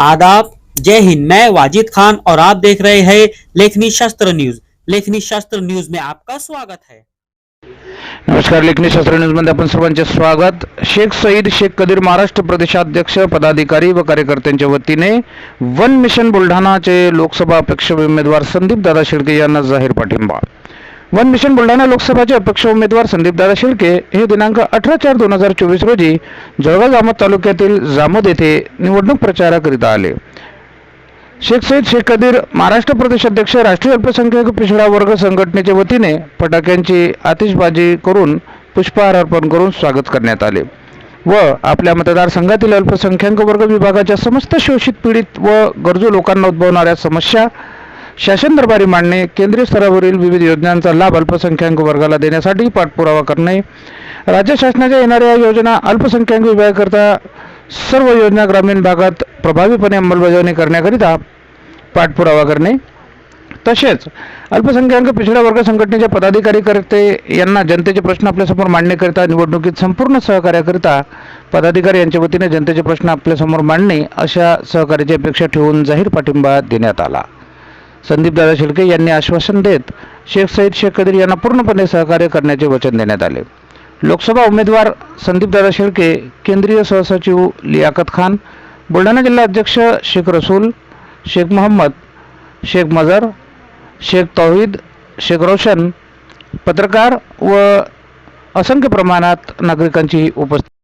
आदाब। जय हिंद, मैं वाजिद खान और आप देख रहे हैं लेखनी शास्त्र न्यूज़। लेखनी शास्त्र न्यूज़ में आपका स्वागत है। नमस्कार, लेखनी शास्त्र न्यूजमध्ये आपण सर्वांचे स्वागत। शेख सईद, शेख कदीर महाराष्ट्र प्रदेशाध्यक्ष, पदाधिकारी व कार्यकर्त्यांच्या वतीने वन मिशन बुलढाणाचे लोकसभा अपेक्ष उमेदवार संदीप दादा शेळके जाहीर पाठिंबा। वन मिशन बुलढाणा लोकसभाचे अपेक्ष उमेदवार संदीप दादा हे दिनांक अठरा चार दोन हजार चोवीस रोजी जळगाव जामोद तालुक्यातील जामोद येथे निवडणूक प्रचाराकरिता आले. शेख सईद शेख कदीर महाराष्ट्र प्रदेश अध्यक्ष राष्ट्रीय अल्पसंख्याक पिछडा वर्ग संघटनेच्या वतीने फटाक्यांची आतिषबाजी करून पुष्पहार अर्पण करून स्वागत करण्यात आले व आपल्या मतदारसंघातील अल्पसंख्याक वर्ग विभागाच्या समस्त शोषित पीडित व गरजू लोकांना उद्भवणाऱ्या समस्या शासन दरबारी मांडणे केंद्रीय स्तरावरील विविध योजनांचा लाभ अल्पसंख्याक वर्गाला देण्यासाठी पाठपुरावा करणे. राज्य शासनाच्या येणाऱ्या योजना अल्पसंख्याक विभागाकरता सर्व योजना ग्रामीण भागात प्रभावीपणे अंमलबजावणी करण्याकरिता पाठपुरावा करणे. तसेच अल्पसंख्याक पिछड्या वर्ग संघटनेच्या पदाधिकारी करते यांना जनतेचे प्रश्न आपल्यासमोर मांडण्याकरिता निवडणुकीत संपूर्ण सहकार्याकरिता पदाधिकारी यांच्या वतीने जनतेचे प्रश्न आपल्यासमोर मांडणे अशा सहकार्याची अपेक्षा ठेवून जाहीर पाठिंबा देण्यात आला. संदीपदादा शेळके यांनी आश्वासन देत शेख सईद शेख कदीर यांना पूर्णपणे सहकार्य करण्याचे वचन देण्यात आले. लोकसभा उमेदवार संदीपदादा शेळके केंद्रीय सहसचिव लियाकत खान बुलढाणा जिल्हा अध्यक्ष शेख रसूल शेख मोहम्मद शेख मजर शेख तौहीद शेख रोशन पत्रकार व असंख्य प्रमाणात नागरिकांची उपस्थिती